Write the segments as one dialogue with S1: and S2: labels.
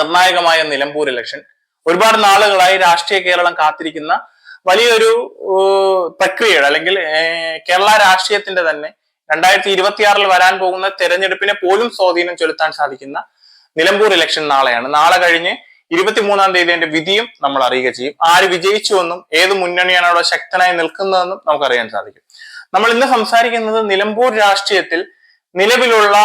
S1: നിർണായകമായ നിലമ്പൂർ ഇലക്ഷൻ ഒരുപാട് നാളുകളായി രാഷ്ട്രീയ കേരളം കാത്തിരിക്കുന്ന വലിയൊരു പ്രക്രിയയുടെ അല്ലെങ്കിൽ കേരള രാഷ്ട്രീയത്തിന്റെ തന്നെ രണ്ടായിരത്തി ഇരുപത്തിയാറിൽ വരാൻ പോകുന്ന തെരഞ്ഞെടുപ്പിനെ പോലും സ്വാധീനം ചെലുത്താൻ സാധിക്കുന്ന നിലമ്പൂർ ഇലക്ഷൻ നാളെയാണ്. നാളെ കഴിഞ്ഞ് ഇരുപത്തിമൂന്നാം തീയതി അതിന്റെ വിധിയും നമ്മൾ അറിയുക ചെയ്യും. ആര് വിജയിച്ചുവെന്നും ഏത് മുന്നണിയാണ് അവിടെ ശക്തനായി നിൽക്കുന്നതെന്നും നമുക്കറിയാൻ സാധിക്കും. നമ്മൾ ഇന്ന് സംസാരിക്കുന്നത് നിലമ്പൂർ രാഷ്ട്രീയത്തിൽ നിലവിലുള്ള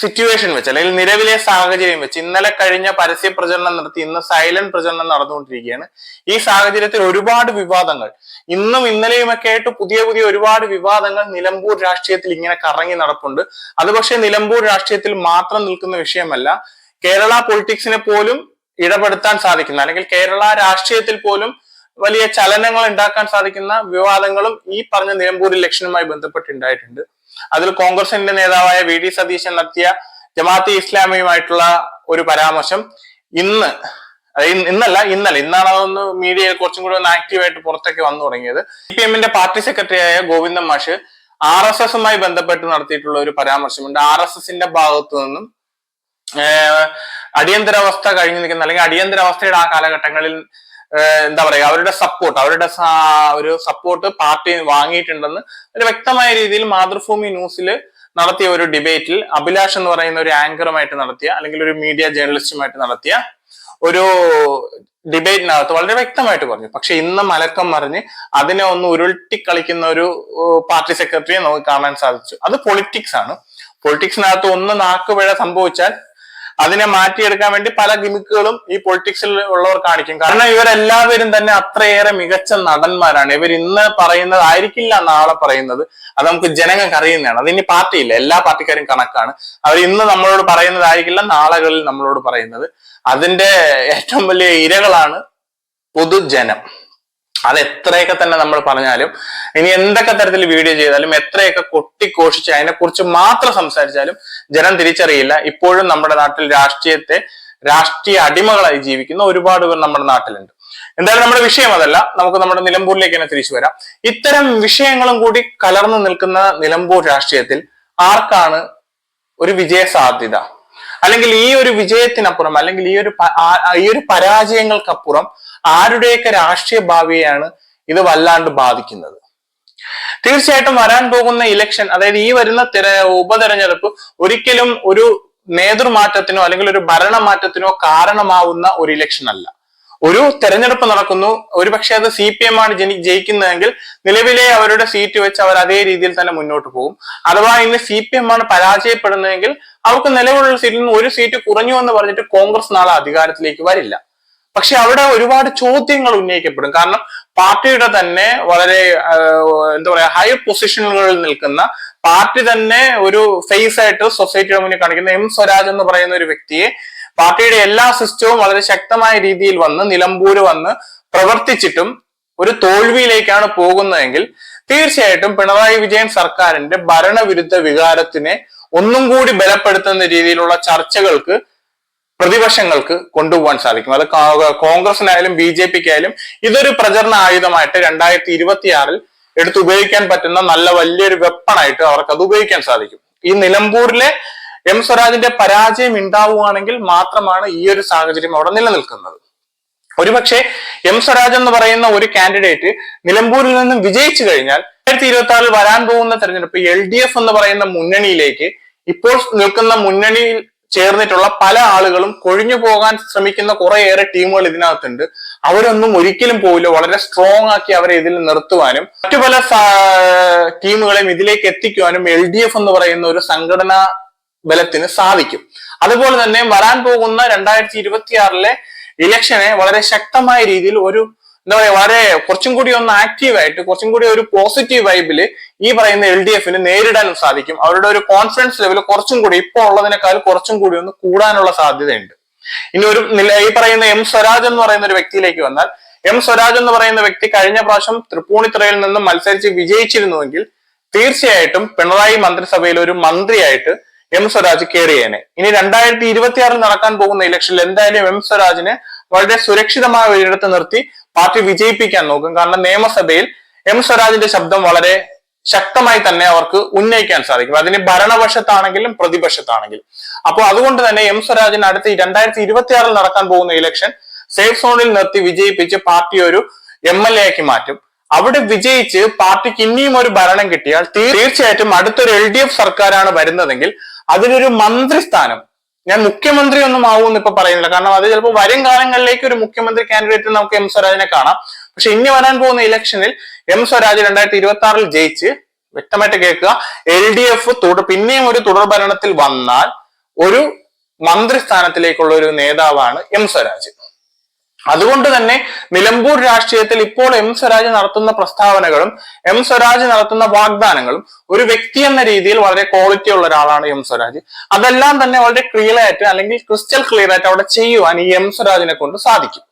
S1: സിറ്റുവേഷൻ വെച്ച് അല്ലെങ്കിൽ നിലവിലെ സാഹചര്യം വെച്ച് ഇന്നലെ കഴിഞ്ഞ പരസ്യ പ്രചരണം നടത്തി ഇന്ന് സൈലന്റ് പ്രചരണം നടന്നുകൊണ്ടിരിക്കുകയാണ്. ഈ സാഹചര്യത്തിൽ ഒരുപാട് വിവാദങ്ങൾ. ഇന്നും ഇന്നലെയുമൊക്കെ ആയിട്ട് പുതിയ പുതിയ ഒരുപാട് വിവാദങ്ങൾ നിലമ്പൂർ രാഷ്ട്രീയത്തിൽ ഇങ്ങനെ കറങ്ങി നടപ്പുണ്ട്. അത് പക്ഷേ നിലമ്പൂർ രാഷ്ട്രീയത്തിൽ മാത്രം നിൽക്കുന്ന വിഷയമല്ല. കേരള പൊളിറ്റിക്സിനെ പോലും ഇടപെടുത്താൻ സാധിക്കുന്ന അല്ലെങ്കിൽ കേരള രാഷ്ട്രീയത്തിൽ പോലും വലിയ ചലനങ്ങൾ ഉണ്ടാക്കാൻ സാധിക്കുന്ന വിവാദങ്ങളും ഈ പറഞ്ഞ നിലമ്പൂർ ഇലക്ഷനുമായി ബന്ധപ്പെട്ട് ഉണ്ടായിട്ടുണ്ട് അതിൽ കോൺഗ്രസിന്റെ നേതാവായ വി ഡി സതീശൻ നടത്തിയ ജമാഅത്ത് ഇസ്ലാമിയുമായിട്ടുള്ള ഒരു പരാമർശം. ഇന്ന് ഇന്നല്ല ഇന്ന് ഇന്നല്ല ഇന്നലെ ഇന്നാണ് അതൊന്ന് മീഡിയയിൽ കുറച്ചും കൂടി ഒന്ന് ആക്റ്റീവായിട്ട് പുറത്തേക്ക് വന്നു തുടങ്ങിയത്. സി പി എമ്മിന്റെ പാർട്ടി സെക്രട്ടറിയായ ഗോവിന്ദൻ മാഷ് ആർ എസ് എസുമായി ബന്ധപ്പെട്ട് നടത്തിയിട്ടുള്ള ഒരു പരാമർശമുണ്ട്. ആർ എസ് എസിന്റെ ഭാഗത്തു നിന്നും അടിയന്തരാവസ്ഥ കഴിഞ്ഞു നിൽക്കുന്ന അല്ലെങ്കിൽ അടിയന്തരാവസ്ഥയുടെ ആ കാലഘട്ടങ്ങളിൽ എന്താ പറയുക അവരുടെ സപ്പോർട്ട് അവരുടെ ഒരു സപ്പോർട്ട് പാർട്ടി വാങ്ങിയിട്ടുണ്ടെന്ന് ഒരു വ്യക്തമായ രീതിയിൽ മാതൃഭൂമി ന്യൂസിൽ നടത്തിയ ഒരു ഡിബേറ്റിൽ അഭിലാഷ് എന്ന് പറയുന്ന ഒരു ആങ്കറുമായിട്ട് നടത്തിയ അല്ലെങ്കിൽ ഒരു മീഡിയ ജേർണലിസ്റ്റുമായിട്ട് നടത്തിയ ഒരു ഡിബേറ്റിനകത്ത് വളരെ വ്യക്തമായിട്ട് പറഞ്ഞു. പക്ഷെ ഇന്ന് മലക്കം മറിഞ്ഞ് അതിനെ ഒന്ന് ഉരുട്ടി കളിക്കുന്ന ഒരു പാർട്ടി സെക്രട്ടറിയെ നമുക്ക് കാണാൻ സാധിച്ചു. അത് പൊളിറ്റിക്സ് ആണ്. പൊളിറ്റിക്സിനകത്ത് ഒന്ന് നാക്കുപിഴ സംഭവിച്ചാൽ അതിനെ മാറ്റിയെടുക്കാൻ വേണ്ടി പല ഗിമിക്കുകളും ഈ പൊളിറ്റിക്സിൽ ഉള്ളവർ കാണിക്കും. കാരണം ഇവരെല്ലാവരും തന്നെ അത്രയേറെ മികച്ച നടന്മാരാണ്. ഇവർ ഇന്ന് പറയുന്നത് ആയിരിക്കില്ല നാളെ പറയുന്നത്. അത് നമുക്ക് ജനങ്ങൾക്ക് അറിയുന്നതാണ്. അതിനി പാർട്ടിയില്ല. എല്ലാ പാർട്ടിക്കാരും കണക്കാണ്. അവർ ഇന്ന് നമ്മളോട് പറയുന്നതായിരിക്കില്ല നാളുകളിൽ നമ്മളോട് പറയുന്നത്. അതിന്റെ ഏറ്റവും വലിയ ഇരകളാണ് പൊതുജനം. അത് എത്രയൊക്കെ തന്നെ നമ്മൾ പറഞ്ഞാലും ഇനി എന്തൊക്കെ തരത്തിൽ വീഡിയോ ചെയ്താലും എത്രയൊക്കെ കൊട്ടിഘോഷിച്ച് അതിനെക്കുറിച്ച് മാത്രം സംസാരിച്ചാലും ജനം തിരിച്ചറിയില്ല. ഇപ്പോഴും നമ്മുടെ നാട്ടിൽ രാഷ്ട്രീയത്തെ രാഷ്ട്രീയ അടിമകളായി ജീവിക്കുന്ന ഒരുപാട് പേർ നമ്മുടെ നാട്ടിലുണ്ട്. എന്തായാലും നമ്മുടെ വിഷയം അതല്ല. നമുക്ക് നമ്മുടെ നിലമ്പൂരിലേക്ക് തന്നെ തിരിച്ചു വരാം. ഇത്തരം വിഷയങ്ങളും കൂടി കലർന്നു നിൽക്കുന്ന നിലമ്പൂർ രാഷ്ട്രീയത്തിൽ ആർക്കാണ് ഒരു വിജയ സാധ്യത അല്ലെങ്കിൽ ഈ ഒരു വിജയത്തിനപ്പുറം അല്ലെങ്കിൽ ഈ ഒരു ഈ ഒരു പരാജയങ്ങൾക്കപ്പുറം ആരുടെയൊക്കെ രാഷ്ട്രീയ ഭാവിയെയാണ് ഇത് വല്ലാണ്ട് ബാധിക്കുന്നത്. തീർച്ചയായിട്ടും വരാൻ പോകുന്ന ഇലക്ഷൻ അതായത് ഈ വരുന്ന തെര ഉപതെരഞ്ഞെടുപ്പ് ഒരിക്കലും ഒരു നേതൃമാറ്റത്തിനോ അല്ലെങ്കിൽ ഒരു ഭരണമാറ്റത്തിനോ കാരണമാവുന്ന ഒരു ഇലക്ഷൻ അല്ല. ഒരു തെരഞ്ഞെടുപ്പ് നടക്കുന്നു. ഒരുപക്ഷെ അത് സി പി എം ആണ് ജനി ജയിക്കുന്നതെങ്കിൽ നിലവിലെ അവരുടെ സീറ്റ് വെച്ച് അവർ അതേ രീതിയിൽ തന്നെ മുന്നോട്ട് പോകും. അഥവാ ഇന്ന് സി പി എം ആണ് പരാജയപ്പെടുന്നതെങ്കിൽ അവർക്ക് നിലവിലുള്ള സീറ്റിൽ നിന്ന് ഒരു സീറ്റ് കുറഞ്ഞു എന്ന് പറഞ്ഞിട്ട് കോൺഗ്രസ് നാളെ അധികാരത്തിലേക്ക് വരില്ല. പക്ഷെ അവിടെ ഒരുപാട് ചോദ്യങ്ങൾ ഉന്നയിക്കപ്പെടും. കാരണം പാർട്ടിയുടെ തന്നെ വളരെ എന്താ പറയാ ഹൈ പൊസിഷനുകളിൽ നിൽക്കുന്ന പാർട്ടി തന്നെ ഒരു ഫേസ് ആയിട്ട് സൊസൈറ്റിയുടെ മുന്നിൽ കാണിക്കുന്ന എം സ്വരാജ് എന്ന് പറയുന്ന ഒരു വ്യക്തിയെ പാർട്ടിയുടെ എല്ലാ സിസ്റ്റവും വളരെ ശക്തമായ രീതിയിൽ വന്ന് നിലമ്പൂര് വന്ന് പ്രവർത്തിച്ചിട്ടും ഒരു തോൽവിയിലേക്കാണ് പോകുന്നതെങ്കിൽ തീർച്ചയായിട്ടും പിണറായി വിജയൻ സർക്കാരിന്റെ ഭരണവിരുദ്ധ വികാരത്തിനെ ഒന്നും കൂടി ബലപ്പെടുത്തുന്ന രീതിയിലുള്ള ചർച്ചകൾക്ക് പ്രതിപക്ഷങ്ങൾക്ക് കൊണ്ടുപോകാൻ സാധിക്കും. അത് കോൺഗ്രസിനായാലും ബി ജെ പിക്കായാലും ഇതൊരു പ്രചരണ ആയുധമായിട്ട് രണ്ടായിരത്തി ഇരുപത്തിയാറിൽ എടുത്ത് ഉപയോഗിക്കാൻ പറ്റുന്ന നല്ല വലിയൊരു വെപ്പണായിട്ട് അവർക്ക് അത് ഉപയോഗിക്കാൻ സാധിക്കും. ഈ നിലമ്പൂരിലെ എം സ്വരാജിന്റെ പരാജയം ഉണ്ടാവുകയാണെങ്കിൽ മാത്രമാണ് ഈ ഒരു സാഹചര്യം അവിടെ നിലനിൽക്കുന്നത്. ഒരുപക്ഷെ എം സ്വരാജ് എന്ന് പറയുന്ന ഒരു കാൻഡിഡേറ്റ് നിലമ്പൂരിൽ നിന്നും വിജയിച്ചു കഴിഞ്ഞാൽ രണ്ടായിരത്തി ഇരുപത്തി ആറിൽ വരാൻ പോകുന്ന തെരഞ്ഞെടുപ്പ് എൽ ഡി എഫ് എന്ന് പറയുന്ന മുന്നണിയിലേക്ക് ഇപ്പോൾ നിൽക്കുന്ന മുന്നണിയിൽ ചേർന്നിട്ടുള്ള പല ആളുകളും കൊഴിഞ്ഞു പോകാൻ ശ്രമിക്കുന്ന കുറേയേറെ ടീമുകൾ ഇതിനകത്തുണ്ട്. അവരൊന്നും ഒരിക്കലും പോയില്ല വളരെ സ്ട്രോങ് ആക്കി അവരെ ഇതിൽ നിർത്തുവാനും മറ്റു പല ടീമുകളെയും ഇതിലേക്ക് എത്തിക്കുവാനും എൽ ഡി എഫ് എന്ന് പറയുന്ന ഒരു സംഘടനാ ബലത്തിന് സാധിക്കും. അതുപോലെ തന്നെ വരാൻ പോകുന്ന രണ്ടായിരത്തി ഇരുപത്തിയാറിലെ ഇലക്ഷനെ വളരെ ശക്തമായ രീതിയിൽ ഒരു എന്താ പറയുക വളരെ കുറച്ചും കൂടി ഒന്ന് ആക്റ്റീവായിട്ട് കുറച്ചും കൂടി ഒരു പോസിറ്റീവ് വൈബിൽ ഈ പറയുന്ന എൽ ഡി എഫിന് നേരിടാനും സാധിക്കും. അവരുടെ ഒരു കോൺഫിഡൻസ് ലെവൽ കുറച്ചും കൂടി ഇപ്പോൾ ഉള്ളതിനേക്കാൾ കുറച്ചും കൂടി ഒന്ന് കൂടാനുള്ള സാധ്യതയുണ്ട്. ഇനി ഒരു ഈ പറയുന്ന എം സ്വരാജ് എന്ന് പറയുന്ന ഒരു വ്യക്തിയിലേക്ക് വന്നാൽ എം സ്വരാജ് എന്ന് പറയുന്ന വ്യക്തി കഴിഞ്ഞ പ്രാവശ്യം തൃപ്പൂണിത്തുറയിൽ നിന്ന് മത്സരിച്ച് വിജയിച്ചിരുന്നുവെങ്കിൽ തീർച്ചയായിട്ടും പിണറായി മന്ത്രിസഭയിൽ ഒരു മന്ത്രിയായിട്ട് എം സ്വരാജ് കയറിയേനെ ഇനി രണ്ടായിരത്തി ഇരുപത്തിയാറിൽ നടക്കാൻ പോകുന്ന ഇലക്ഷനിൽ എന്തായാലും എം സ്വരാജിനെ വളരെ സുരക്ഷിതമായ ഒരിടത്ത് നിർത്തി പാർട്ടി വിജയിപ്പിക്കാൻ നോക്കും. കാരണം നിയമസഭയിൽ എം സ്വരാജിന്റെ ശബ്ദം വളരെ ശക്തമായി തന്നെ അവർക്ക് ഉന്നയിക്കാൻ സാധിക്കും. അതിന് ഭരണപക്ഷത്താണെങ്കിലും പ്രതിപക്ഷത്താണെങ്കിലും. അപ്പോൾ അതുകൊണ്ട് തന്നെ എം സ്വരാജിന് അടുത്ത രണ്ടായിരത്തി ഇരുപത്തി ആറിൽ നടക്കാൻ പോകുന്ന ഇലക്ഷൻ സേഫ് സോണിൽ നിർത്തി വിജയിപ്പിച്ച് പാർട്ടി ഒരു എം എൽ എ ആക്കി മാറ്റും. അവിടെ വിജയിച്ച് പാർട്ടിക്ക് ഇനിയും ഒരു ഭരണം കിട്ടിയാൽ തീർച്ചയായിട്ടും അടുത്തൊരു എൽ ഡി എഫ് സർക്കാരാണ് വരുന്നതെങ്കിൽ അതിലൊരു മന്ത്രിസ്ഥാനം. ഞാൻ മുഖ്യമന്ത്രി ഒന്നും ആവുമെന്ന് ഇപ്പൊ പറയുന്നില്ല. കാരണം അത് ചിലപ്പോൾ വരും കാലങ്ങളിലേക്ക് ഒരു മുഖ്യമന്ത്രി കാൻഡിഡേറ്റ് നമുക്ക് എം സ്വരാജിനെ കാണാം. പക്ഷെ ഇനി വരാൻ പോകുന്ന ഇലക്ഷനിൽ എം സ്വരാജ് രണ്ടായിരത്തി ഇരുപത്തി ആറിൽ ജയിച്ച് വ്യക്തമായിട്ട് കേൾക്കുക എൽ ഡി എഫ് തുടർ പിന്നെയും ഒരു തുടർ ഭരണത്തിൽ വന്നാൽ ഒരു മന്ത്രിസ്ഥാനത്തിലേക്കുള്ള ഒരു നേതാവാണ് എം സ്വരാജ്. അതുകൊണ്ട് തന്നെ നിലമ്പൂർ രാഷ്ട്രീയത്തിൽ ഇപ്പോൾ എം സ്വരാജ് നടത്തുന്ന പ്രസ്താവനകളും എം സ്വരാജ് നടത്തുന്ന വാഗ്ദാനങ്ങളും ഒരു വ്യക്തി എന്ന രീതിയിൽ വളരെ ക്വാളിറ്റി ഉള്ള ഒരാളാണ് എം സ്വരാജ്. അതെല്ലാം തന്നെ വളരെ ക്ലിയർ ആയിട്ട് അല്ലെങ്കിൽ ക്രിസ്റ്റൽ ക്ലിയർ ആയിട്ട് അവിടെ ചെയ്യുവാൻ ഈ എം സ്വരാജിനെ കൊണ്ട് സാധിക്കും.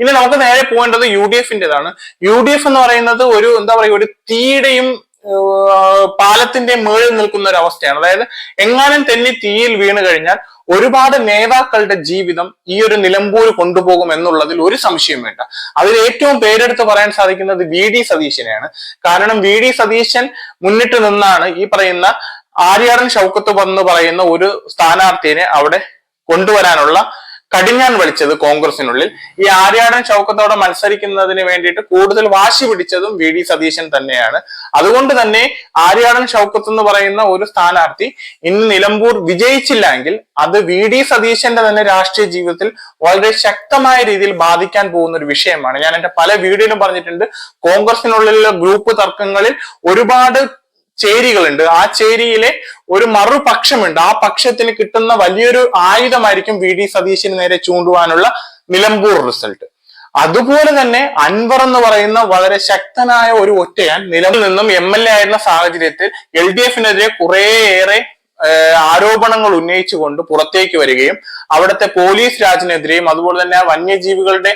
S1: ഇനി നമുക്ക് നേരെ പോകേണ്ടത് യു ഡി എഫിന്റേതാണ് യു ഡി എഫ് എന്ന് പറയുന്നത് ഒരു എന്താ പറയുക ഒരു തീയുടെയും ഏർ, മേളിൽ നിൽക്കുന്ന ഒരു അവസ്ഥയാണ്. അതായത് എങ്ങാനും തെന്നി തീയിൽ വീണ് കഴിഞ്ഞാൽ ഒരുപാട് നേതാക്കളുടെ ജീവിതം ഈ ഒരു നിലമ്പൂർ കൊണ്ടുപോകും എന്നുള്ളതിൽ ഒരു സംശയം വേണ്ട. അതിൽ ഏറ്റവും പേരെടുത്ത് പറയാൻ സാധിക്കുന്നത് വി ഡി സതീശനെയാണ്. കാരണം വി ഡി സതീശൻ മുന്നിട്ട് നിന്നാണ് ഈ പറയുന്ന ആര്യാടൻ ഷൗക്കത്ത് എന്ന് പറയുന്ന ഒരു സ്ഥാനാർത്ഥിയെ അവിടെ കൊണ്ടുവരാനുള്ള കടിഞ്ഞാൻ വലിച്ചത് കോൺഗ്രസിനുള്ളിൽ. ഈ ആര്യാടൻ ചൗക്കത്തോടെ മത്സരിക്കുന്നതിന് വേണ്ടിയിട്ട് കൂടുതൽ വാശി പിടിച്ചതും വി ഡി സതീശൻ തന്നെയാണ്. അതുകൊണ്ട് തന്നെ ആര്യാടൻ ചൗക്കത്ത് എന്ന് പറയുന്ന ഒരു സ്ഥാനാർത്ഥി ഇന്ന് നിലമ്പൂർ വിജയിച്ചില്ല എങ്കിൽ അത് വി ഡി സതീശന്റെ തന്നെ രാഷ്ട്രീയ ജീവിതത്തിൽ വളരെ ശക്തമായ രീതിയിൽ ബാധിക്കാൻ പോകുന്ന ഒരു വിഷയമാണ്. ഞാൻ എന്റെ പല വീഡിയോയിലും പറഞ്ഞിട്ടുണ്ട്. കോൺഗ്രസിനുള്ളിലുള്ള ഗ്രൂപ്പ് തർക്കങ്ങളിൽ ഒരുപാട് ചേരികളുണ്ട്. ആ ചേരിയിലെ ഒരു മറുപക്ഷമുണ്ട്. ആ പക്ഷത്തിന് കിട്ടുന്ന വലിയൊരു ആയുധമായിരിക്കും വി ഡി സതീശിന് നേരെ ചൂണ്ടുവാനുള്ള നിലമ്പൂർ റിസൾട്ട്. അതുപോലെ തന്നെ അൻവർ എന്ന് പറയുന്ന വളരെ ശക്തനായ ഒരു ഒറ്റയാൻ നിലവിൽ നിന്നും എം എൽ എ ആയിരുന്ന സാഹചര്യത്തിൽ എൽ ഡി എഫിനെതിരെ കുറേയേറെ ആരോപണങ്ങൾ ഉന്നയിച്ചുകൊണ്ട് പുറത്തേക്ക് വരികയും അവിടുത്തെ പോലീസ് രാജിനെതിരെയും അതുപോലെ തന്നെ വന്യജീവികളുടെ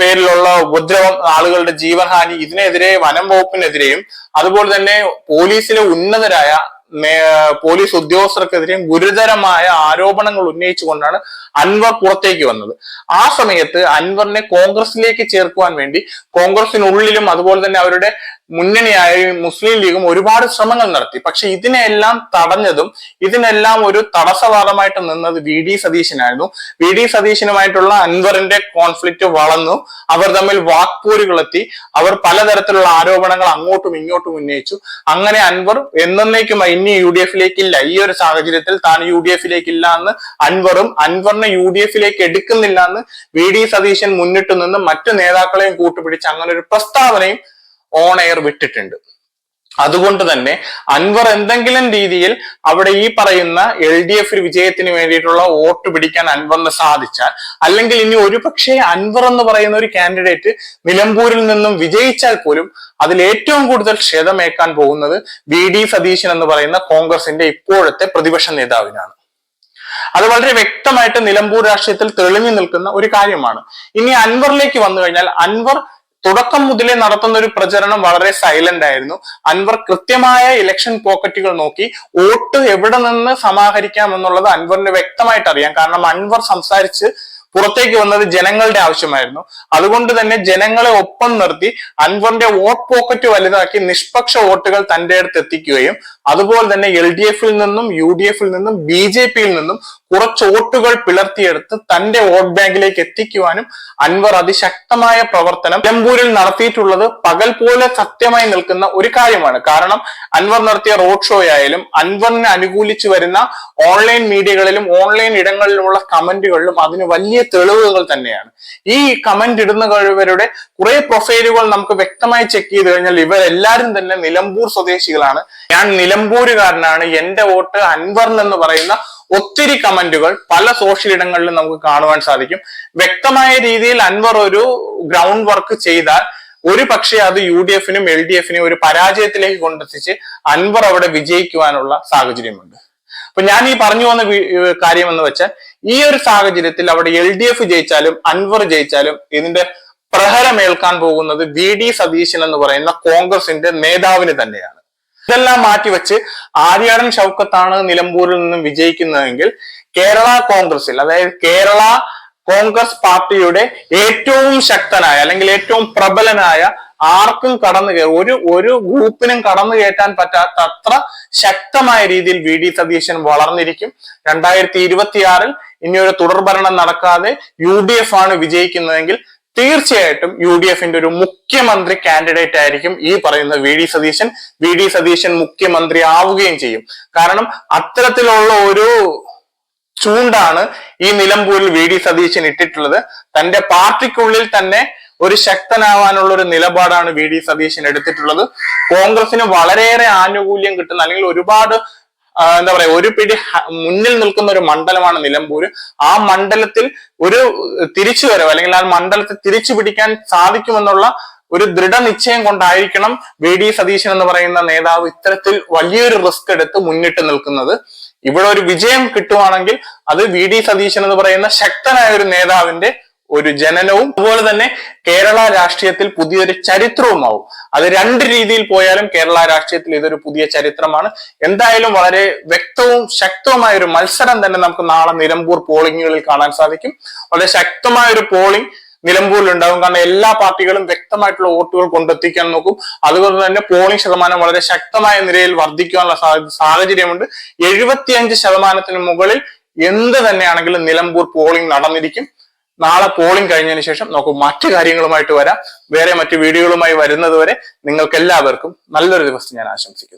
S1: പേരിലുള്ള ഉപദ്രവം ആളുകളുടെ ജീവഹാനി ഇതിനെതിരെ വനം വകുപ്പിനെതിരെയും അതുപോലെ തന്നെ പോലീസിലെ ഉന്നതരായ പോലീസ് ഉദ്യോഗസ്ഥർക്കെതിരെയും ഗുരുതരമായ ആരോപണങ്ങൾ ഉന്നയിച്ചുകൊണ്ടാണ് അൻവർ പുറത്തേക്ക് വന്നത്. ആ സമയത്ത് അൻവറിനെ കോൺഗ്രസിലേക്ക് ചേർക്കുവാൻ വേണ്ടി കോൺഗ്രസിനുള്ളിലും അതുപോലെ തന്നെ അവരുടെ മുന്നണിയായ മുസ്ലിം ലീഗും ഒരുപാട് ശ്രമങ്ങൾ നടത്തി. പക്ഷെ ഇതിനെല്ലാം തടഞ്ഞതും ഇതിനെല്ലാം ഒരു തടസ്സവാദമായിട്ട് നിന്നത് വി ഡി സതീശനായിരുന്നു. വി ഡി സതീശനുമായിട്ടുള്ള അൻവറിന്റെ കോൺഫ്ലിക്റ്റ് വളർന്നു. അവർ തമ്മിൽ വാക്പോരുകളെത്തി അവർ പലതരത്തിലുള്ള ആരോപണങ്ങൾ അങ്ങോട്ടും ഇങ്ങോട്ടും ഉന്നയിച്ചു. അങ്ങനെ അൻവർ എന്നേക്കുമായി ഇനി യു ഡി എഫിലേക്കില്ല ഈ ഒരു സാഹചര്യത്തിൽ താൻ യു ഡി എഫിലേക്കില്ല എന്ന് അൻവറും അൻവറിനെ യു ഡി എഫിലേക്ക് എടുക്കുന്നില്ല എന്ന് വി ഡി സതീശൻ മുന്നിട്ട് നിന്ന് മറ്റു നേതാക്കളെയും കൂട്ടുപിടിച്ച് അങ്ങനെ ഒരു പ്രസ്താവനയും ഓൺ എയർ വിട്ടിട്ടുണ്ട്. അതുകൊണ്ട് തന്നെ അൻവർ എന്തെങ്കിലും രീതിയിൽ അവിടെ ഈ പറയുന്ന എൽ ഡി എഫ് വിജയത്തിന് വേണ്ടിയിട്ടുള്ള വോട്ട് പിടിക്കാൻ അൻവറിന് സാധിച്ചാൽ അല്ലെങ്കിൽ ഇനി ഒരു പക്ഷേ അൻവർ എന്ന് പറയുന്ന ഒരു കാൻഡിഡേറ്റ് നിലമ്പൂരിൽ നിന്നും വിജയിച്ചാൽ പോലും അതിൽ ഏറ്റവും കൂടുതൽ ക്ഷേതമേക്കാൻ പോകുന്നത് വി ഡി സതീശൻ എന്ന് പറയുന്ന കോൺഗ്രസിന്റെ ഇപ്പോഴത്തെ പ്രതിപക്ഷ നേതാവിനാണ്. അത് വളരെ വ്യക്തമായിട്ട് നിലമ്പൂർ രാഷ്ട്രീയത്തിൽ തെളിഞ്ഞു നിൽക്കുന്ന ഒരു കാര്യമാണ്. ഇനി അൻവറിലേക്ക് വന്നു കഴിഞ്ഞാൽ അൻവർ തുടക്കം മുതലേ നടത്തുന്ന ഒരു പ്രചരണം വളരെ സൈലന്റ് ആയിരുന്നു. അൻവർ കൃത്യമായ ഇലക്ഷൻ പോക്കറ്റുകൾ നോക്കി വോട്ട് എവിടെ നിന്ന് സമാഹരിക്കാം എന്നുള്ളത് അൻവറിന് വ്യക്തമായിട്ട് അറിയാം. കാരണം അൻവർ സംസാരിച്ച് പുറത്തേക്ക് വന്നത് ജനങ്ങളുടെ ആവശ്യമായിരുന്നു. അതുകൊണ്ട് തന്നെ ജനങ്ങളെ ഒപ്പം നിർത്തി അൻവറിന്റെ വോട്ട് പോക്കറ്റ് വലുതാക്കി നിഷ്പക്ഷ വോട്ടുകൾ തന്റെ അടുത്ത് എത്തിക്കുകയും അതുപോലെ തന്നെ എൽ ഡി എഫിൽ നിന്നും യു ഡി എഫിൽ നിന്നും ബി ജെ പിയിൽ നിന്നും കുറച്ച് വോട്ടുകൾ പിളർത്തിയെടുത്ത് തന്റെ വോട്ട് ബാങ്കിലേക്ക് എത്തിക്കുവാനും അൻവർ അതിശക്തമായ പ്രവർത്തനം നിലമ്പൂരിൽ നടത്തിയിട്ടുള്ളത് പകൽ പോലെ സത്യമായി നിൽക്കുന്ന ഒരു കാര്യമാണ്. കാരണം അൻവർ നടത്തിയ റോഡ് ഷോ ആയാലും അൻവറിനെ അനുകൂലിച്ചു വരുന്ന ഓൺലൈൻ മീഡിയകളിലും ഓൺലൈൻ ഇടങ്ങളിലുമുള്ള കമന്റുകളിലും അതിന് വലിയ തെളിവുകൾ തന്നെയാണ്. ഈ കമന്റ് ഇടുന്നവരുടെ കുറെ പ്രൊഫൈലുകൾ നമുക്ക് വ്യക്തമായി ചെക്ക് ചെയ്ത് കഴിഞ്ഞാൽ ഇവരെല്ലാരും തന്നെ നിലമ്പൂർ സ്വദേശികളാണ്. ഞാൻ നിലമ്പൂരുകാരനാണ്. എന്റെ വോട്ട് അൻവർ എന്ന് പറയുന്ന ഒത്തിരി കമന്റുകൾ പല സോഷ്യൽ ഇടങ്ങളിലും നമുക്ക് കാണുവാൻ സാധിക്കും. വ്യക്തമായ രീതിയിൽ അൻവർ ഒരു ഗ്രൗണ്ട് വർക്ക് ചെയ്താൽ ഒരു പക്ഷേ അത് യു ഡി എഫിനും എൽ ഡി എഫിനും ഒരു പരാജയത്തിലേക്ക് കൊണ്ടെത്തിച്ച് അൻവർ അവിടെ വിജയിക്കുവാനുള്ള സാഹചര്യമുണ്ട്. അപ്പൊ ഞാൻ ഈ പറഞ്ഞു വന്ന കാര്യം എന്ന് വെച്ചാൽ ഈ ഒരു സാഹചര്യത്തിൽ അവിടെ എൽ ഡി എഫ് ജയിച്ചാലും അൻവർ ജയിച്ചാലും ഇതിന്റെ പ്രഹരമേൽക്കാൻ പോകുന്നത് വി ഡി സതീശൻ എന്ന് പറയുന്ന കോൺഗ്രസിന്റെ നേതാവിന് തന്നെയാണ്. ഇതെല്ലാം മാറ്റിവെച്ച് ആര്യാടൻ ഷൗക്കത്താണ് നിലമ്പൂരിൽ നിന്നും വിജയിക്കുന്നതെങ്കിൽ കേരള കോൺഗ്രസിൽ അതായത് കേരള കോൺഗ്രസ് പാർട്ടിയുടെ ഏറ്റവും ശക്തനായ അല്ലെങ്കിൽ ഏറ്റവും പ്രബലനായ ആർക്കും കടന്നു ഒരു ഒരു ഗ്രൂപ്പിനും കടന്നു കയറ്റാൻ പറ്റാത്ത അത്ര ശക്തമായ രീതിയിൽ വി ഡി സതീശൻ വളർന്നിരിക്കും. രണ്ടായിരത്തി ഇരുപത്തിയാറിൽ ഇനി ഒരു തുടർഭരണം നടക്കാതെ യു ഡി എഫ് ആണ് വിജയിക്കുന്നതെങ്കിൽ തീർച്ചയായിട്ടും യു ഡി എഫിന്റെ ഒരു മുഖ്യമന്ത്രി കാൻഡിഡേറ്റ് ആയിരിക്കും ഈ പറയുന്ന V D Satheesan. V D Satheesan മുഖ്യമന്ത്രി ആവുകയും ചെയ്യും. കാരണം അത്തരത്തിലുള്ള ഒരു ചൂണ്ടാണ് ഈ നിലമ്പൂരിൽ വി ഡി സതീശൻ ഇട്ടിട്ടുള്ളത്. തന്റെ പാർട്ടിക്കുള്ളിൽ തന്നെ ഒരു ശക്തനാവാനുള്ള ഒരു നിലപാടാണ് വി ഡി സതീശൻ എടുത്തിട്ടുള്ളത്. കോൺഗ്രസിന് വളരെയേറെ ആനുകൂല്യം കിട്ടുന്ന അല്ലെങ്കിൽ ഒരുപാട് എന്താ പറയാ ഒരു പിടി മുന്നിൽ നിൽക്കുന്ന ഒരു മണ്ഡലമാണ് നിലമ്പൂർ ആ മണ്ഡലത്തിൽ ഒരു തിരിച്ചു വരവ് അല്ലെങ്കിൽ ആ മണ്ഡലത്തെ തിരിച്ചു പിടിക്കാൻ സാധിക്കുമെന്നുള്ള ഒരു ദൃഢനിശ്ചയം കൊണ്ടായിരിക്കണം വി ഡി സതീശൻ എന്ന് പറയുന്ന നേതാവ് ഇത്തരത്തിൽ വലിയൊരു റിസ്ക് എടുത്ത് മുന്നിട്ട് നിൽക്കുന്നത്. ഇവിടെ ഒരു വിജയം കിട്ടുവാണെങ്കിൽ അത് വി ഡി സതീശൻ എന്ന് പറയുന്ന ശക്തനായ ഒരു നേതാവിന്റെ ഒരു ജനനവും അതുപോലെ തന്നെ കേരള രാഷ്ട്രീയത്തിൽ പുതിയൊരു ചരിത്രവുമാവും. അത് രണ്ട് രീതിയിൽ പോയാലും കേരള രാഷ്ട്രീയത്തിൽ ഇതൊരു പുതിയ ചരിത്രമാണ്. എന്തായാലും വളരെ വ്യക്തവും ശക്തവുമായ ഒരു മത്സരം തന്നെ നമുക്ക് നാളെ നിലമ്പൂർ പോളിംഗുകളിൽ കാണാൻ സാധിക്കും. വളരെ ശക്തമായ ഒരു പോളിംഗ് നിലമ്പൂരിൽ ഉണ്ടാകും. കാരണം എല്ലാ പാർട്ടികളും വ്യക്തമായിട്ടുള്ള വോട്ടുകൾ കൊണ്ടെത്തിക്കാൻ നോക്കും. അതുകൊണ്ട് തന്നെ പോളിംഗ് ശതമാനം വളരെ ശക്തമായ നിലയിൽ വർദ്ധിക്കാനുള്ള സാഹചര്യമുണ്ട്. എഴുപത്തിയഞ്ച് ശതമാനത്തിന് മുകളിൽ എന്ത് തന്നെയാണെങ്കിലും നിലമ്പൂർ പോളിംഗ് നടന്നിരിക്കും. നാളെ പോളിംഗ് കഴിഞ്ഞതിന് ശേഷം നമുക്ക് മറ്റു കാര്യങ്ങളുമായിട്ട് വരാം. വേറെ മറ്റു വീഡിയോകളുമായി വരുന്നതുവരെ നിങ്ങൾക്ക് എല്ലാവർക്കും നല്ലൊരു ദിവസം ഞാൻ ആശംസിക്കുന്നു.